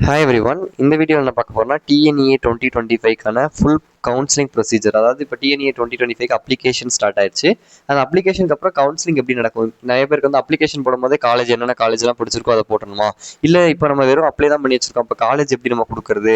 Hi every one இந்த வீடியோவில் என்ன பார்க்க போறோம்னா டிஎன்இஏ டுவெண்ட்டி டுவெண்ட்டி ஃபைவ்க்கான ஃபுல் கவுன்சிலிங் ப்ரொசீஜர் அதாவது இப்போ TNEA twenty twenty five application start ஆயிடுச்சு. அந்த அப்ளிகேஷனுக்கு அப்புறம் கவுன்சிலிங் எப்படி நடக்கும்? நிறைய பேருக்கு வந்து அப்ளிகேஷன் போடும்போதே காலேஜ் என்னென்ன காலேஜ்லாம் பிடிச்சிருக்கோ அதை போட்டணுமா? இல்லை இப்போ நம்ம வெறும் அப்ளை தான் பண்ணி வச்சிருக்கோம். இப்போ காலேஜ் எப்படி நம்ம கொடுக்குறது?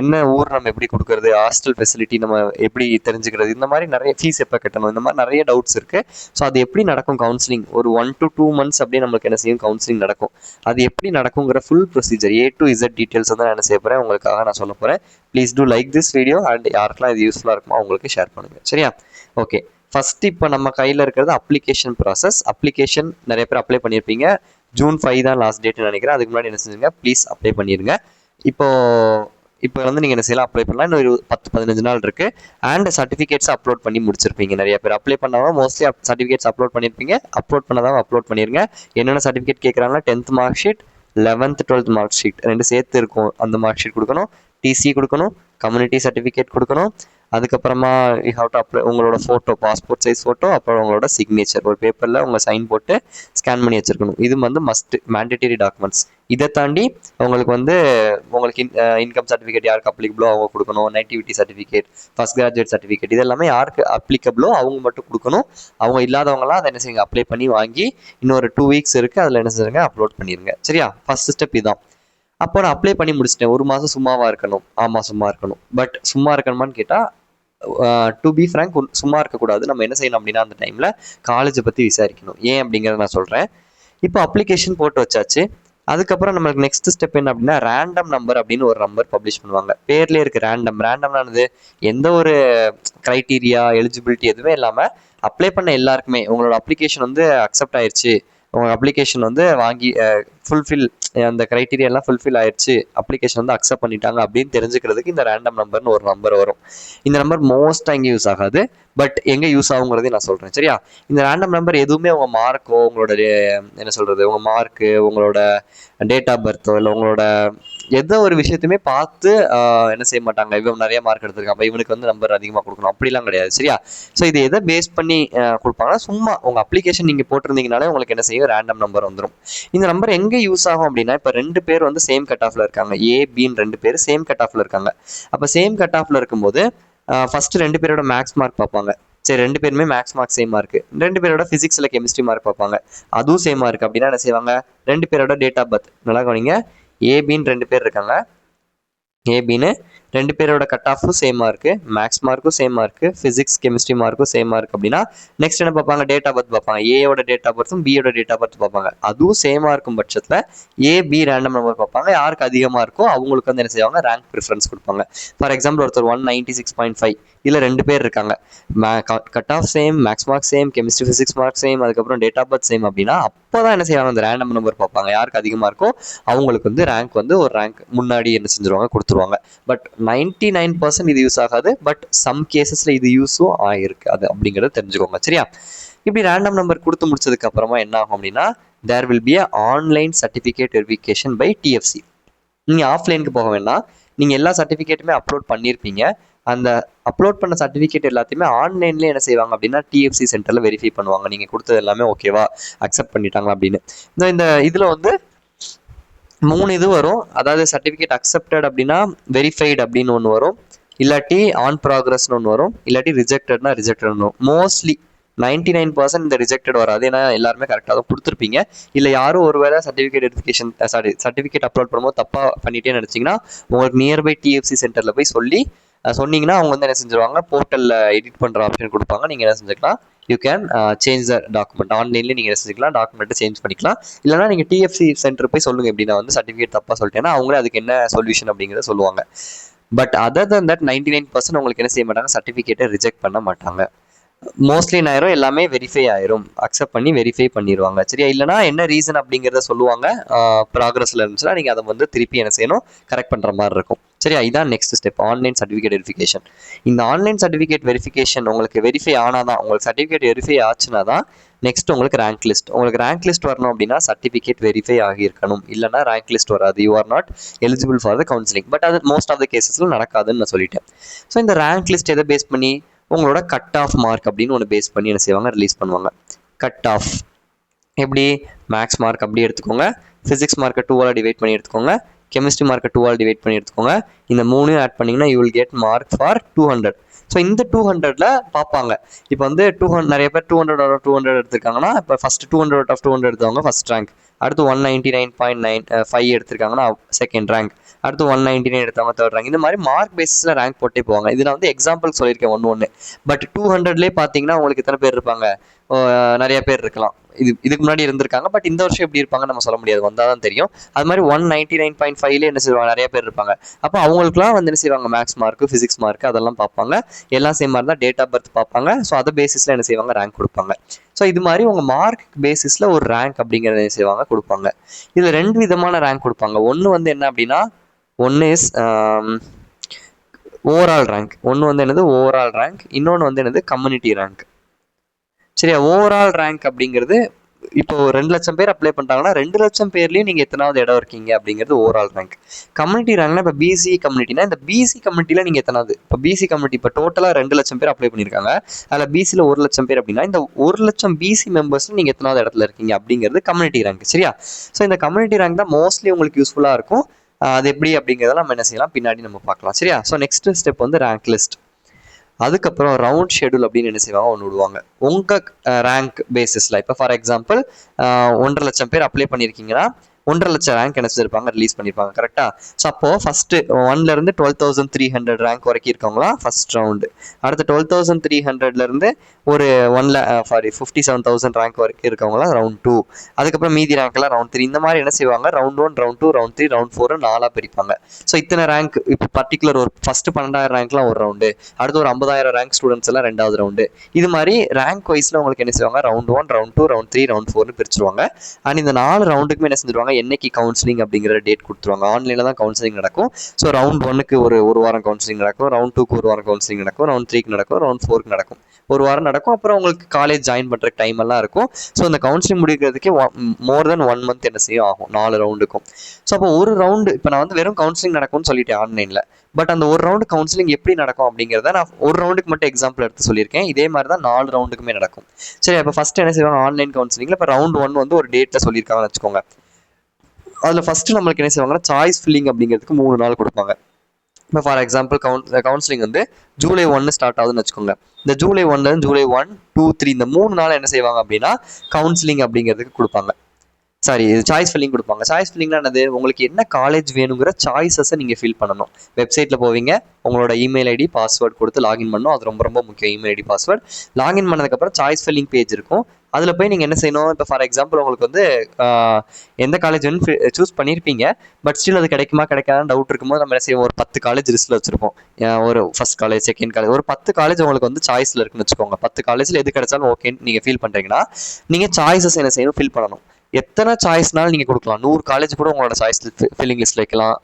என்ன ஊர் நம்ம எப்படி கொடுக்குறது? ஹாஸ்டல் ஃபெசிலிட்டி நம்ம எப்படி தெரிஞ்சுக்கிறது? இந்த மாதிரி நிறைய ஃபீஸ் எப்போ கட்டணும்? இந்த மாதிரி நிறைய டவுட்ஸ் இருக்குது ஸோ அது எப்படி நடக்கும் கவுன்சிலிங் ஒரு ஒன் டு டூ மந்த்ஸ் அப்படியே நம்மளுக்கு என்ன செய்யும்? கவுன்சிலிங் நடக்கும். அது எப்படி நடக்குங்கிற full procedure A to Z details வந்து நான் என்ன செய்ய போகிறேன் உங்களுக்காக நான் சொல்ல போகிறேன் please do like this video and யாருக்கெல்லாம் இது யூஸ்ஃபுல்லாக இருக்குமோ அவங்களுக்கு ஷேர் பண்ணுங்க. சரியா? ஓகே ஃபர்ஸ்ட் இப்போ நம்ம கையில் இருக்கிறது அப்ளிகேஷன் ப்ராசஸ் அப்ளிகேஷன் நிறைய பேர் அப்ளை பண்ணியிருப்பீங்க ஜூன் ஃபைவ் தான் லாஸ்ட் டேட்னு நினைக்கிறேன். அதுக்கு முன்னாடி என்ன செஞ்சுங்க ப்ளீஸ் அப்ளை பண்ணிடுங்க இப்போ இப்போ வந்து நீங்கள் என்ன செய்யலாம்? அப்ளை பண்ணலாம். இன்னும் பத்து பதினஞ்சு நாள் இருக்குது அண்ட் சர்டிஃபிகேட்ஸ் அப்லோட் பண்ணி முடிச்சிருப்பீங்க. நிறைய பேர் அப்ளை பண்ணாமல் மோஸ்ட்லி சர்டிஃபிகேட்ஸ் அப்லோட் பண்ணியிருப்பீங்க அப்லோட் பண்ணாதான் அப்லோட் பண்ணிடுங்க என்னென்ன சர்டிஃபிகேட் கேட்குறாங்கன்னா tenth mark sheet eleventh twelfth mark sheet ரெண்டு சேர்த்து இருக்கும். அந்த மார்க் ஷீட் கொடுக்கணும். டிசி கொடுக்கணும் கம்யூனிட்டி சர்டிஃபிகேட் கொடுக்கணும். அதுக்கப்புறமா யூ ஹவ் டு அப்ளை உங்களோட ஃபோட்டோ பாஸ்போர்ட் சைஸ் ஃபோட்டோ அப்புறம் உங்களோட சிக்னேச்சர் ஒரு பேப்பரில் உங்கள் சைன் போட்டு ஸ்கேன் பண்ணி வச்சிருக்கணும். இது வந்து மஸ்ட் மேண்டேட்டரி டாக்குமெண்ட்ஸ் இதை தாண்டி உங்களுக்கு வந்து உங்களுக்கு இன்கம் சர்டிஃபிகேட் யாருக்கு அப்ளிகபிளோ அவங்க கொடுக்கணும். Nativity certificate first graduate certificate இது எல்லாமே யாருக்கு அப்ளிகபிளோ அவங்க மட்டும் கொடுக்கணும். அவங்க இல்லாதவங்களாம் அதை என்ன செய்யுங்க அப்ளை பண்ணி வாங்கி இன்னொரு டூ வீக்ஸ் இருக்குது அதில் என்ன செய்யுங்க அப்லோட் பண்ணிடுங்க சரியா? ஃபர்ஸ்ட் ஸ்டெப் இதான் அப்போ நான் அப்ளை பண்ணி முடிச்சிட்டேன். ஒரு மாதம் சும்மாவாக இருக்கணும். ஆமாம் சும்மா இருக்கணும். பட் சும்மா இருக்கணுமான்னு கேட்டால் டு பி ஃப்ரேங்க் சும்மா இருக்கக்கூடாது. நம்ம என்ன செய்யணும் அப்படின்னா அந்த டைமில் காலேஜை பற்றி விசாரிக்கணும். ஏன் அப்படிங்கிறத நான் சொல்கிறேன் இப்போ அப்ளிகேஷன் போட்டு வச்சாச்சு. அதுக்கப்புறம் நம்மளுக்கு நெக்ஸ்ட் ஸ்டெப் என்ன அப்படின்னா ரேண்டம் நம்பர் அப்படின்னு ஒரு நம்பர் பப்ளிஷ் பண்ணுவாங்க. பேர்லேயே இருக்குது ரேண்டம் ரேண்டம்னானது எந்த ஒரு க்ரைட்டீரியா எலிஜிபிலிட்டி எதுவுமே இல்லாமல் அப்ளை பண்ண எல்லாருக்குமே உங்களோட அப்ளிகேஷன் வந்து அக்செப்ட் ஆயிடுச்சு உங்கள் அப்ளிகேஷன் வந்து வாங்கி ஃபுல்ஃபில் அந்த க்ரைட்டீரியெல்லாம் ஃபுல்ஃபில் ஆயிடுச்சு. அப்ளிகேஷன் வந்து அக்செப்ட் பண்ணிட்டாங்க அப்படின்னு தெரிஞ்சுக்கிறதுக்கு இந்த ரேண்டம் நம்பர்னு ஒரு நம்பர் வரும். இந்த நம்பர் மோஸ்ட்டாக இங்கே யூஸ் ஆகாது. பட் எங்கே யூஸ் ஆகுங்கிறதையும் நான் சொல்கிறேன் சரியா? இந்த ரேண்டம் நம்பர் எதுவுமே உங்கள் மார்க்கோ உங்களோட என்ன சொல்கிறது உங்கள் மார்க்கு உங்களோட டேட் ஆஃப் பர்த்தோ இல்லை உங்களோட எந்த ஒரு விஷயத்தையுமே பார்த்து என்ன செய்ய மாட்டாங்க. இவன் நிறைய மார்க் எடுத்திருக்கான் அப்போ இவனுக்கு வந்து நம்பர் அதிகமாக கொடுக்கணும். அப்படிலாம் கிடையாது. சரியா? ஸோ இது எதை பேஸ் பண்ணி கொடுப்பாங்கன்னா சும்மா உங்கள் அப்ளிகேஷன் நீங்கள் போட்டிருந்தீங்கனாலே உங்களுக்கு என்ன செய்யும்? ரேண்டம் நம்பர் வந்துடும் இந்த நம்பர் எங்கே யூஸ் ஆகும் அப்படின்னா இப்போ ரெண்டு பேர் வந்து சேம் கட் ஆஃபில் இருக்காங்க. ஏ பின்னு ரெண்டு பேர் சேம் கட் ஆஃப்ல இருக்காங்க. அப்போ சேம் கட் ஆஃப்ல இருக்கும்போது ஃபஸ்ட்டு ரெண்டு பேரோட மேக்ஸ் மார்க் பார்ப்பாங்க. சரி ரெண்டு பேருமே மேக்ஸ் மார்க் சேமா இருக்கு ரெண்டு பேரோட ஃபிசிக்ஸில் கெமிஸ்ட்ரி மார்க் பார்ப்பாங்க. அதுவும் சேமாக இருக்குது அப்படின்னா என்ன செய்வாங்க? ரெண்டு பேரோட டேட் ஆஃப் பர்த் நல்லா கவனிங்க. ஏபின்னு ரெண்டு பேர் இருக்காங்க. ஏபின்னு ரெண்டு பேரோட கட் ஆஃபும் சேமாக இருக்குது மேக்ஸ் மார்க்கும் சேமாக இருக்குது ஃபிசிக்ஸ் கெமிஸ்ட்ரி மார்க்கும் சேமாக இருக்குது அப்படின்னா நெக்ஸ்ட் என்ன பார்ப்பாங்க? டேட் ஆஃப் பர்த் பார்ப்பாங்க. ஏயோட டேட் ஆஃப் பர்த்தும் பியோட டேட் ஆஃப் பர்த் பார்ப்பாங்க. அதுவும் சேமாக இருக்கும் பட்சத்தில் ஏ பி ரேண்டம் நம்பர் பார்ப்பாங்க. யாருக்கு அதிகமாக இருக்கோ அவங்களுக்கு வந்து என்ன செய்வாங்க? ரேங்க் ப்ரிஃபரன்ஸ் கொடுப்பாங்க. ஃபார் எக்ஸாம்பிள் ஒருத்தர் one ninety six point five இதில் ரெண்டு பேர் இருக்காங்க. Cut off same maths mark same chemistry physics mark same அதுக்கப்புறம் டேட் ஆஃப் பர்த் சேம் அப்படின்னா அப்போ தான் என்ன செய்வாங்க? அந்த ரேண்டம் நம்பர் பார்ப்பாங்க. யாருக்கு அதிகமாக இருக்கோ அவங்களுக்கு வந்து ரேங்க் வந்து ஒரு ரேங்க் முன்னாடி என்ன செஞ்சுருவாங்க? கொடுத்துருவாங்க. பட் நைன்டி நைன் பர்சன்ட் இது யூஸ் ஆகாது. பட் சம் கேசஸில் இது யூஸும் ஆகிருக்கு அது அப்படிங்கிறத தெரிஞ்சுக்கோங்க. சரியா? இப்படி ரேண்டம் நம்பர் கொடுத்து முடிச்சதுக்கு அப்புறமா என்ன ஆகும் அப்படின்னா there will be a online certificate verification by TFC நீங்கள் ஆஃப்லைனுக்கு போக வேண்டாம். நீங்கள் எல்லா சர்டிஃபிகேட்டுமே அப்லோட் பண்ணியிருப்பீங்க அந்த அப்லோட் பண்ண சர்டிஃபிகேட் எல்லாத்தையுமே ஆன்லைன்லேயே என்ன செய்வாங்க அப்படின்னா டிஎஃப்சி சென்டரில் வெரிஃபை பண்ணுவாங்க. நீங்கள் கொடுத்தது எல்லாமே ஓகேவா அக்செப்ட் பண்ணிட்டாங்களா அப்படின்னு. இந்த இந்த இதில் வந்து மூணு இது வரும். அதாவது சர்டிஃபிகேட் அக்செப்டட் அப்படின்னா வெரிஃபைடு அப்படின்னு ஒன்று வரும். இல்லாட்டி ஆன் ப்ராக்ரஸ்னு ஒன்று வரும். இல்லாட்டி ரிஜெக்டட்னா ரிஜெக்டட் வரும். மோஸ்ட்லி நைன்டி நைன் பர்சன்ட் இந்த ரிஜெக்டட் வராது. ஏன்னா எல்லாருமே கரெக்டாக தான் கொடுத்துருப்பீங்க. இல்லை யாரும் ஒரு வேளை சர்டிஃபிகேட் எடுத்துகேஷன் சாரி சர்டிஃபிகேட் அப்லோட் பண்ணும்போது தப்பாக பண்ணிட்டே நினச்சிங்கன்னா உங்களுக்கு நியர்பை டிஎஃப்சி சென்டரில் போய் சொல்லி சொன்னீங்கன்னா அவங்க வந்து என்ன செஞ்சிருவாங்க? போர்ட்டலில் எடிட் பண்ணுற ஆப்ஷன் கொடுப்பாங்க. நீங்கள் என்ன செஞ்சுக்கலாம்? You can change the document ஆன்லைன்லேயே நீங்கள் என்ன செஞ்சுக்கலாம்? டாக்குமெண்ட்டை சேஞ்ச் பண்ணிக்கலாம். இல்லைனா நீங்கள் டிஎஃப்சி சென்டர் போய் சொல்லுங்கள் எப்படி நான் வந்து சர்டிஃபிகேட் தப்பாக சொல்லிட்டேன்னா அவங்களே அதுக்கு என்ன சொல்யூஷன் அப்படிங்கிறத சொல்லுவாங்க. But other than that ninety nine percent உங்களுக்கு என்ன செய்ய மாட்டாங்க? சர்டிஃபிகேட்டை ரிஜெக்ட் பண்ண மாட்டாங்க. மோஸ்ட்லி ஆயிரும்? எல்லாமே வெரிஃபை ஆயிரும். அக்செப்ட் பண்ணி வெரிஃபை பண்ணிடுவாங்க சரியா? இல்லைனா என்ன ரீசன் அப்படிங்கிறத சொல்லுவாங்க. ப்ராக்ரஸில் இருந்துச்சுன்னா நீங்கள் அதை வந்து திருப்பி என்ன செய்யணும்? கரெக்ட் பண்ணுற மாதிரி இருக்கும். சரியா? இதான் next step online certificate verification இந்த ஆன்லைன் சர்டிஃபிகேட் வெரிஃபிகேஷன் உங்களுக்கு வெரிஃபை ஆனால் தான் உங்களுக்கு சர்டிஃபிகேட் வெரிஃபை ஆச்சுன்னா தான் நெக்ஸ்ட் உங்களுக்கு ரேங்க் லிஸ்ட் உங்களுக்கு ரேங்க் லிஸ்ட் வரணும் அப்படின்னா சர்டிஃபிகேட் வெரிஃபை ஆகியிருக்கணும். இல்லைனா ரேங்க் லிஸ்ட் வராது. You are not eligible for the counselling but அது மோஸ்ட் ஆஃப் த கேசஸில் நடக்காதுன்னு நான் சொல்லிட்டேன். ஸோ இந்த ரேங்க் லிஸ்ட் எதை பேஸ் பண்ணி? உங்களோட கட் ஆஃப் மார்க் அப்படின்னு ஒன்று பேஸ் பண்ணி என்ன செய்வாங்க? ரிலீஸ் பண்ணுவாங்க. கட் ஆஃப் எப்படி? மேக்ஸ் மார்க் அப்படி எடுத்துக்கோங்க. ஃபிசிக்ஸ் மார்க்கை டூவால் டிவைட் பண்ணி எடுத்துக்கோங்க. கெமிஸ்ட்ரி மார்க்கை டூ டிவைட் பண்ணி எடுத்துக்கோங்க. இந்த மூணையும் ஆட் பண்ணிங்கன்னா you will get mark for two hundred so இந்த டூ ஹண்ட்ரடில் பார்ப்பாங்க. இப்போ வந்து டூ ஹண்ட்ரட் நிறைய பேர் two hundred out two hundred எடுத்திருக்காங்கன்னா இப்போ first two hundred of two hundred எடுத்தவங்க ஃபஸ்ட் ரேங்க் அடுத்து one ninety nine point nine five எடுத்திருக்காங்கன்னா second rank அடுத்து ஒன் நைன்டி நைன் எடுத்தவங்க தேர்ட் ரேங்க் இந்த மாதிரி மார்க் பேசிஸில் ரேங்க் போட்டே போவாங்க. இது நான் வந்து எக்ஸாம்பிள் சொல்லியிருக்கேன் ஒன்று ஒன்று பட் டூ ஹண்ட்ரட்லேயே பார்த்தீங்கன்னா உங்களுக்கு எத்தனை பேர் இருப்பாங்க? நிறைய பேர் இருக்கலாம். இது இதுக்கு முன்னாடி இருந்திருக்காங்க. பட் இந்த வருஷம் எப்படி இருப்பாங்க நம்ம சொல்ல முடியாது. வந்தால் தான் தெரியும். அது மாதிரி ஒன் நைன்டி நைன் பாயிண்ட் ஃபைவ்ல என்ன செய்வாங்க? நிறைய பேர் இருப்பாங்க. அப்போ அவங்களுக்குலாம் வந்து என்ன செய்வாங்க? மேக்ஸ் மார்க் ஃபிசிக்ஸ் மார்க் அதெல்லாம் பார்ப்பாங்க. எல்லாம் சேம் மாதிரி தான் டேட் ஆஃப் பர்த் பார்ப்பாங்க. ஸோ அதை பேசிஸில் என்ன செய்வாங்க? ரேங்க் கொடுப்பாங்க. ஸோ இது மாதிரி உங்கள் மார்க் பேசிஸில் ஒரு ரேங்க் அப்படிங்கிறத என்ன செய்வாங்க? கொடுப்பாங்க. இதில் ரெண்டு விதமான ரேங்க் கொடுப்பாங்க. ஒன்று வந்து என்ன அப்படின்னா ஒன்று இஸ் ஓவரால் ரேங்க் ஒன்று வந்து என்னது? ஓவரால் ரேங்க் இன்னொன்று வந்து என்னது? கம்யூனிட்டி ரேங்க் சரியா ஓவரால் ரேங்க் அப்படிங்கிறது இப்போ ரெண்டு லட்சம் பேர் அப்ளை பண்ணிட்டாங்கன்னா ரெண்டு லட்சம் பேர்லேயும் நீங்கள் எத்தனாவது இடம் இருக்கீங்க அப்படிங்கிறது ஓவரால் ரேங்க் கம்யூனிட்டி ரேங்க்னா இப்போ பிசி கம்யூனிட்டினா இந்த பிசி கம்யூனிட்டியில் நீங்கள் எத்தனாவது இப்போ பிசி கம்யூனிட்டி இப்போ டோட்டலாக ரெண்டு லட்சம் பேர் அப்ளை பண்ணியிருக்காங்க. அதில் பிசியில் ஒரு லட்சம் பேர் அப்படின்னா இந்த ஒரு லட்சம் பிசி மெம்பர்ஸ் நீங்கள் எத்தனாவது இடத்துல இருக்கீங்க அப்படிங்கிறது கம்யூனிட்டி ரேங்க் சரியா? ஸோ இந்த கம்யூனிட்டி ரேங்க் தான் மோஸ்ட்லி உங்களுக்கு யூஸ்ஃபுல்லாக இருக்கும். அது எப்படி அப்படிங்கிறதெல்லாம் நம்ம என்ன செய்யலாம் பின்னாடி நம்ம பார்க்கலாம் சரியா? ஸோ நெக்ஸ்ட் ஸ்டெப் வந்து ரேங்க் லிஸ்ட் அதுக்கப்புறம் ரவுண்ட் ஷெடியூல் அப்படின்னு என்ன செய்வாங்க? ஒன்று விடுவாங்க. உங்கள் ரேங்க் பேசிஸில் இப்போ ஃபார் எக்ஸாம்பிள் ஒன்றரை லட்சம் பேர் அப்ளை பண்ணியிருக்கீங்கன்னா ஒன்றரை லட்சம் ரேங்க் என்ன செஞ்சிருப்பாங்க ரிலீஸ் பண்ணியிருப்பாங்க கரெக்டாக ஸோ அப்போ ஃபஸ்ட்டு ஒன்லேருந்து twelve thousand three hundred rank வரைக்கும் இருக்கவங்களாம் ஃபர்ஸ்ட் ரவுண்டு அடுத்து டுவெல் தௌசண்ட் த்ரீ ஹண்ட்ரட்லேருந்து ஒரு ஒன்ல sorry fifty seven thousand rank வரைக்கும் இருக்கவங்களாம் ரவுண்ட் டூ அதுக்கப்புறம் மீதி ரேங்க்லாம் ரவுண்ட் த்ரீ இந்த மாதிரி என்ன செய்வாங்க? Round one round two round three round four நாலாக பிரிப்பாங்க. ஸோ இத்தனை ரேங்க் இப்போ பர்டிகுலர் ஒரு ஃபஸ்ட்டு பன்னெண்டாயிரம் ரேங்க்லாம் ஒரு ரவுண்டு அடுத்து ஒரு ஐம்பதாயிரம் ரேங்க் ஸ்டூடெண்ட்ஸ் எல்லாம் ரெண்டாவது ரவுண்டு இது மாதிரி ரேங்க் வைஸில் உங்களுக்கு என்ன செய்வாங்க? Round one round two round three round ஃபோர்னு பிரிச்சிருவாங்க. அண்ட் இந்த நாலு ரவுண்டுக்குமே என்ன செஞ்சிருவாங்க? என்னைக்கு கவுன்சிலிங் அப்படிங்கிற டேட் கொடுத்துருவாங்க. ஆன்லைனில் தான் கவுன்சிலிங் நடக்கும். ஸோ ரவுண்ட் ஒன்னுக்கு ஒரு ஒரு வாரம் கவுன்சிலிங் நடக்கும். ரவுண்ட் டூக்கு ஒரு வாரம் கவுன்சிலிங் நடக்கும். ரவுண்ட் த்ரீக்கு நடக்கும். ரவுண்ட் ஃபோருக்கு நடக்கும். ஒரு வாரம் நடக்கும். அப்புறம் உங்களுக்கு காலேஜ் ஜாயின் பண்ணுற டைம் எல்லாம் இருக்கும். ஸோ அந்த கவுன்சிலிங் முடிக்கிறதுக்கே மோர் தென் ஒன் மந்த் என்ன செய்யும்? ஆகும். நாலு ரவுண்டுக்கும் ஸோ அப்போ ஒரு ரவுண்டு இப்போ நான் வந்து வெறும் கவுன்சிலிங் நடக்கும்னு சொல்லிட்டேன் ஆன்லைனில் பட் அந்த ஒரு ரவுண்டு கவுன்சிலிங் எப்படி நடக்கும் அப்படிங்கிறத நான் ஒரு ரவுண்டுக்கு மட்டும் எக்ஸாம்பிள் எடுத்து சொல்லியிருக்கேன். இதே மாதிரி தான் நாலு ரவுண்டுக்குமே நடக்கும். சரி அப்போ ஃபர்ஸ்ட் என்ன செய்வாங்க? ஆன்லைன் கவுன்சிலிங்கில் இப்போ ரவுண்ட் ஒன் வந்து ஒரு டேட்டில் சொல்லியிருக்காங்கன்னு வச்சுக்கோங்க. அதில் ஃபஸ்ட்டு நம்மளுக்கு என்ன செய்வாங்கன்னா சாய்ஸ் ஃபில்லிங் அப்படிங்கிறதுக்கு மூணு நாள் கொடுப்பாங்க. இப்போ ஃபார் எக்ஸாம்பிள் கவுன் கவுன்சிலிங் வந்து ஜூலை ஒன்று ஸ்டார்ட் ஆகுதுன்னு வச்சுக்கோங்க. இந்த ஜூலை ஒன்ல ஜூலை ஒன் டூ த்ரீ இந்த மூணு நாள் என்ன செய்வாங்க அப்படின்னா கவுன்சிலிங் அப்படிங்கிறதுக்கு கொடுப்பாங்க. சாரி இது சாய்ஸ் ஃபில்லிங் கொடுப்பாங்க. சாய்ஸ் ஃபில்லிங்னா என்னது? உங்களுக்கு என்ன காலேஜ் வேணுங்கிற சாய்ஸஸை நீங்கள் ஃபில் பண்ணணும். வெப்சைட்டில் போவீங்க உங்களோட இமெயில் ஐடி பாஸ்வேர்ட் கொடுத்து லாகின் பண்ணணும். அது ரொம்ப ரொம்ப முக்கியம் இமெயில் ஐடி பாஸ்வேர்ட் லாகின் பண்ணதுக்கப்புறம் சாய்ஸ் ஃபில்லிங் பேஜ் இருக்கும். அதில் போய் நீங்கள் என்ன செய்யணும்? இப்போ ஃபார் எக்ஸாம்பிள் உங்களுக்கு வந்து எந்த காலேஜ் வந்து சூஸ் பண்ணியிருப்பீங்க பட் ஸ்டில் அது கிடைக்குமா கிடைக்காதான்னு டவுட் இருக்கும்போது நம்ம என்ன செய்வோம்? ஒரு பத்து காலேஜ் லிஸ்ட்டில் வச்சுருப்போம். ஒரு ஃபஸ்ட் காலேஜ் செகண்ட் காலேஜ் ஒரு பத்து காலேஜ் உங்களுக்கு வந்து சாய்ஸில் இருக்குன்னு வச்சுக்கோங்க. பத்து காலேஜில் எது கிடைச்சாலும் ஓகேன்னு நீங்கள் ஃபீல் பண்ணுறீங்கன்னா நீங்கள் சாய்ஸஸ் என்ன செய்யணும்? ஃபில் பண்ணணும். எத்தனை சாய்ஸ்னாலும் நீங்கள் கொடுக்கலாம். நூறு காலேஜ் கூட உங்களோட சாய்ஸ் ஃபில்லிங் லிஸ்ட் வைக்கலாம்.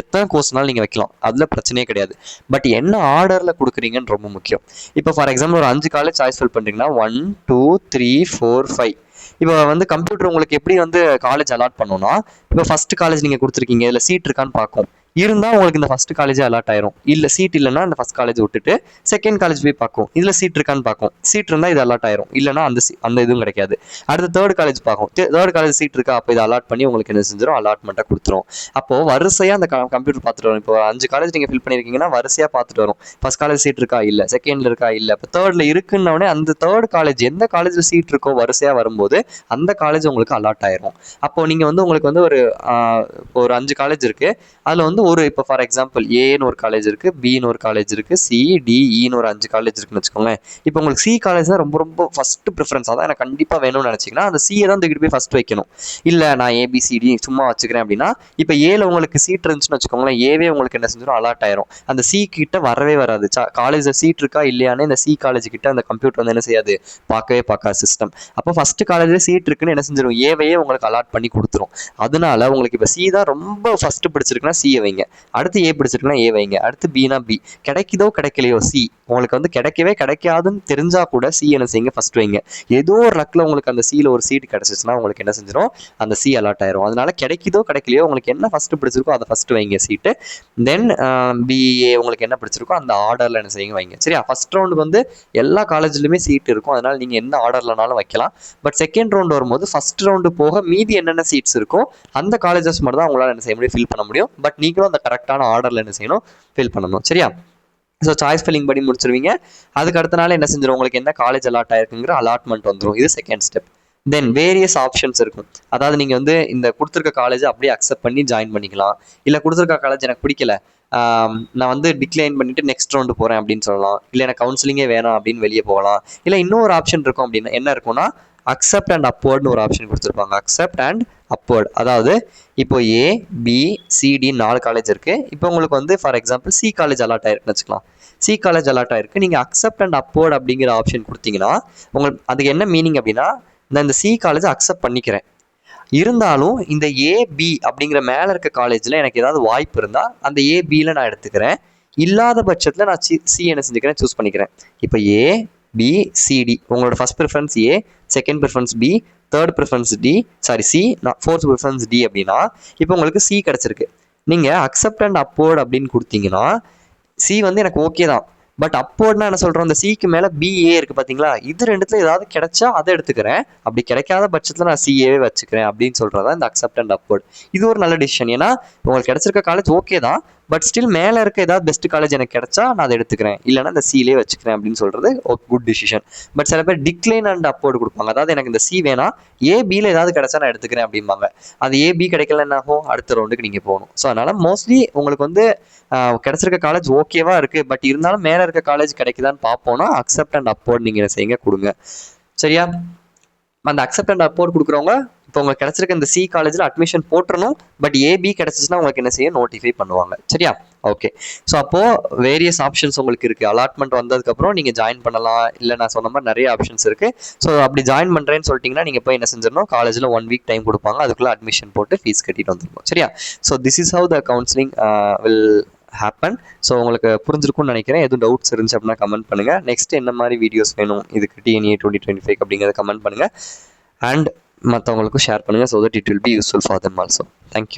எத்தனை கோர்ஸ்னாலும் நீங்கள் வைக்கலாம். அதில் பிரச்சனையே கிடையாது. பட் என்ன ஆர்டரில் கொடுக்குறீங்கன்னு ரொம்ப முக்கியம். இப்போ ஃபார் எக்ஸாம்பிள் ஒரு அஞ்சு காலேஜ் சாய்ஸ் ஃபில் பண்ணுறீங்கன்னா one two three four five இப்போ வந்து கம்ப்யூட்டர் உங்களுக்கு எப்படி வந்து காலேஜ் அலாட் பண்ணணும்னா இப்போ ஃபஸ்ட் காலேஜ் நீங்கள் கொடுத்துருக்கீங்க இதில் சீட் இருக்கான்னு பார்க்கும். இருந்தால் உங்களுக்கு இந்த ஃபர்ஸ்ட் காலேஜே அலாட் ஆயிரும். இல்லை சீட் இல்லைன்னா அந்த ஃபஸ்ட் காலேஜ் விட்டுட்டு செகண்ட் காலேஜ் போய் பார்க்கும். இதில் சீட் இருக்கான்னு பார்க்கும். சீட் இருந்தால் இது அலாட் ஆயிரும். இல்லைன்னா அந்த அந்த இதுவும் கிடைக்காது. அடுத்து தேர்ட் காலேஜ் பார்க்கும். தேர்ட் காலேஜ் சீட் இருக்கா? அப்போ இதை அலாட் பண்ணி உங்களுக்கு என்ன செஞ்சிடும் அலாட்மெண்ட்டாக கொடுத்துரும். அப்போ வரிசையாக அந்த கம்ப்யூட்டர் பார்த்துட்டு வரும். இப்போ அஞ்சு காலேஜ் நீங்கள் ஃபில் பண்ணியிருக்கீங்கன்னா வரிசையாக பார்த்துட்டு வரும். ஃபஸ்ட் காலேஜ் சீட் இருக்கா? இல்லை. செகண்ட்ல இருக்கா? இல்லை. இப்போ தேர்ட்ல இருக்குன்னொடனே அந்த தேர்ட் காலேஜ் எந்த காலேஜில் சீட் இருக்கோ வரிசையாக வரும்போது அந்த காலேஜ் உங்களுக்கு அலாட் ஆயிரும். அப்போ நீங்கள் வந்து உங்களுக்கு வந்து ஒரு இப்போ ஒரு அஞ்சு காலேஜ் இருக்கு. அதில் வந்து ஒரு இப்போ ஃபார் எக்ஸாம்பிள் ஏன்னு ஒரு காலேஜ் இருக்குது பின்னு ஒரு காலேஜ் இருக்குது சி டிஇன்னு e ஒரு அஞ்சு காலேஜ் இருக்குன்னு வச்சுக்கோங்களேன். இப்போ உங்களுக்கு சி காலேஜ் தான் ரொம்ப ரொம்ப ஃபர்ஸ்ட் ப்ரிஃபரன்ஸ் அதான் எனக்கு கண்டிப்பாக வேணும்னு நினச்சிங்கன்னா அந்த சியை தான் தூக்கிட்டு போய் ஃபஸ்ட் வைக்கணும். இல்லை நான் ஏபிசிடி சும்மா வச்சுக்கிறேன் அப்படின்னா இப்போ ஏல உங்களுக்கு சீட் இருந்துச்சுன்னு வச்சுக்கோங்களேன் ஏவே உங்களுக்கு என்ன செஞ்சிடும் அலாட் ஆயிரும். அந்த சி கிட்ட வரவே வராது. காலேஜில் சீட் இருக்கா இல்லையானே இந்த சி காலேஜ் கிட்ட அந்த கம்ப்யூட்டர் வந்து என்ன செய்யாது? பார்க்கவே பார்க்காது சிஸ்டம் அப்போ ஃபஸ்ட்டு காலேஜில் சீட் இருக்குன்னு என்ன செஞ்சிடும் ஏவையே உங்களுக்கு அலாட் பண்ணி கொடுத்துரும். அதனால உங்களுக்கு இப்போ சி தான் ரொம்ப ஃபர்ஸ்ட் பிடிச்சிருக்குன்னா சியை வைங்க. அடுத்து ஏ பிடிச்சிருக்குன்னா ஏ வைங்க. அடுத்து பினா பி கிடைக்குதோ கிடைக்கலையோ சி உங்களுக்கு வந்து கிடைக்கவே கிடைக்காதுன்னு தெரிஞ்சா கூட சி என்ன செய்யுங்க? ஃபர்ஸ்ட் வைங்க. ஏதோ ஒரு லக்கில் உங்களுக்கு அந்த சியில் ஒரு சீட் கிடச்சிச்சுன்னா உங்களுக்கு என்ன செஞ்சிடும் அந்த சி அலாட் ஆயிரும். அதனால கிடைக்குதோ கிடைக்கலையோ உங்களுக்கு என்ன ஃபர்ஸ்ட் பிடிச்சிருக்கோ அதை ஃபர்ஸ்ட் வைங்க சீட்டு தென் பிஏ உங்களுக்கு என்ன பிடிச்சிருக்கோ அந்த ஆர்டரில் என்ன செய்யுங்க? வைங்க. சரியா? ஃபர்ஸ்ட் ரவுண்டு வந்து எல்லா காலேஜ்லையுமே சீட் இருக்கும். அதனால நீங்கள் எந்த ஆர்டர்லனாலும் வைக்கலாம். பட் செகண்ட் ரவுண்டு வரும்போது ஃபர்ஸ்ட் ரவுண்டு போக மீதி என்னென்ன சீட்ஸ் இருக்கோ அந்த காலேஜஸ் மட்டும் தான் உங்களால் என்ன செய்ய முடியும்? ஃபில் பண்ண முடியும். பட் நீங்களும் அந்த கரெக்டான ஆர்டரில் என்ன செய்யணும்? ஃபில் பண்ணணும். சரியா? ஸோ சாய்ஸ் ஃபில்லிங் படி முடிச்சிருவீங்க. அதுக்கு அடுத்த நாள் என்ன செஞ்சிடும் உங்களுக்கு என்ன காலேஜ் அலாட் ஆயிருக்குங்கிற அலாட்மெண்ட் வந்துடும் இது second step then various options இருக்கும். அதாவது நீங்கள் வந்து இந்த கொடுத்துருக்க காலேஜ் அப்படியே அக்செப்ட் பண்ணி ஜாயின் பண்ணிக்கலாம். இல்லை கொடுத்துருக்க காலேஜ் எனக்கு பிடிக்கல. நான் வந்து டிக்ளைன் பண்ணிட்டு நெக்ஸ்ட் ரவுண்டு போகிறேன் அப்படின்னு சொல்லலாம். இல்லை எனக்கு கவுன்சிலிங்கே வேணாம் அப்படின்னு வெளியே போகலாம். இல்லை இன்னொரு ஆப்ஷன் இருக்கும் அப்படின்னா என்ன இருக்கும்னா அக்செப்ட் அண்ட் அப்வர்ட்னு ஒரு ஆப்ஷன் கொடுத்துருப்பாங்க. அக்செப்ட் அண்ட் அப்போர்ட் அதாவது இப்போ ஏ பி சிடி நாலு காலேஜ் இருக்குது இப்போ உங்களுக்கு வந்து for example C college allot ஆயிருக்குன்னு வச்சுக்கலாம். சி காலேஜ் அலாட் ஆயிருக்கு. நீங்கள் அக்செப்ட் அண்ட் அப்வர்ட் அப்படிங்கிற ஆப்ஷன் கொடுத்தீங்கன்னா உங்களுக்கு அதுக்கு என்ன மீனிங் அப்படின்னா நான் இந்த சி காலேஜ் அக்செப்ட் பண்ணிக்கிறேன். இருந்தாலும் இந்த ஏபி அப்படிங்கிற மேலே இருக்க காலேஜில் எனக்கு ஏதாவது வாய்ப்பு இருந்தால் அந்த ஏபியில் நான் எடுத்துக்கிறேன். இல்லாத பட்சத்தில் நான் சி சி என்ன செஞ்சுக்கிறேன்? சூஸ் பண்ணிக்கிறேன். இப்போ ஏ பி சிடி உங்களோட first preference A second preference B third preference D sorry C நான் ஃபோர்த் ப்ரிஃபரன்ஸ் டி அப்படின்னா இப்போ உங்களுக்கு சி கிடச்சிருக்கு. நீங்கள் அக்செப்ட் அண்ட் அப்போர்ட் அப்படின்னு கொடுத்தீங்கன்னா சி வந்து எனக்கு ஓகே தான். பட் அப்போர்ட்னா என்ன சொல்கிறோம் அந்த சிக்கு மேலே பிஏ இருக்குது பார்த்தீங்களா இது ரெண்டுத்தில் ஏதாவது கிடைச்சா அதை எடுத்துக்கிறேன். அப்படி கிடைக்காத பட்சத்தில் நான் சிஏவே வச்சுக்கிறேன் அப்படின்னு சொல்கிறதா இந்த அக்செப்ட் அண்ட் அப்போர்ட் இது ஒரு நல்ல டிசிஷன் ஏன்னா உங்களுக்கு கிடைச்சிருக்க காலேஜ் ஓகே தான். பட் ஸ்டில் மேலே இருக்க ஏதாவது பெஸ்ட் காலேஜ் எனக்கு கிடைச்சா நான் அதை எடுத்துக்கிறேன். இல்லைன்னா இந்த சிலே வச்சுக்கிறேன் அப்படின்னு சொல்கிறது ஒரு குட் டிசிஷன் பட் சில பேர் டிக்ளைன் அண்ட் அப்போர்டு கொடுப்பாங்க. அதாவது எனக்கு இந்த சி வேணாம் ஏபியில் ஏதாவது கிடைச்சா நான் எடுத்துக்கிறேன் அப்படிம்பாங்க. அது ஏபி கிடைக்கல என்ன ஆகும்? அடுத்த ரவுண்டுக்கு நீங்கள் போகணும். ஸோ அதனால் மோஸ்ட்லி உங்களுக்கு வந்து கிடச்சிருக்க கிடைச்சிருக்க காலேஜ் ஓகேவா இருக்குது பட் இருந்தாலும் மேலே இருக்க காலேஜ் கிடைக்குதான்னு பார்ப்போம்னா அக்செப்ட் அண்ட் அப்போர்ட் நீங்கள் செய்யுங்க கொடுங்க. சரியா? அந்த அக்செப்ட் அண்ட் அப்போர்ட் கொடுக்குறவங்க இப்போ உங்களுக்கு கிடச்சிருக்க இந்த சி காலேஜில் அட்மிஷன் போட்டுறணும். பட் ஏபி கிடச்சிச்சுன்னா உங்களுக்கு என்ன செய்ய? நோட்டிஃபை பண்ணுவாங்க. சரியா? ஓகே ஸோ அப்போது வேரியஸ் ஆப்ஷன்ஸ் உங்களுக்கு இருக்குது அலாட்மெண்ட் வந்ததுக்கப்புறம் நீங்கள் ஜாயின் பண்ணலாம். இல்லை நான் சொன்ன மாதிரி நிறைய ஆப்ஷன்ஸ் இருக்குது ஸோ அப்படி ஜாயின் பண்ணுறேன்னு சொல்லிட்டிங்கன்னா நீங்கள் போய் என்ன செஞ்சிடணும்? காலேஜில் ஒன் வீக் டைம் கொடுப்பாங்க. அதுக்குள்ளே அட்மிஷன் போட்டு ஃபீஸ் கட்டிட்டு வந்துருக்கோம் சரியா? So this is how the counselling will happen so உங்களுக்கு புரிஞ்சிருக்கும்னு நினைக்கிறேன். எதுவும் டவுட்ஸ் இருந்துச்சு அப்படின்னா கமெண்ட் பண்ணுங்கள் நெக்ஸ்ட் என்ன மாதிரி வீடியோஸ் வேணும்? இதுக்கு டிஎன்ஏ டுவெண்ட்டி டுவெண்ட்டி ஃபைவ் அப்படிங்கிறத கமெண்ட் பண்ணுங்கள் அண்ட் மற்றவங்களுக்கும் ஷேர் பண்ணுங்கள் so that it will be useful for them also thank you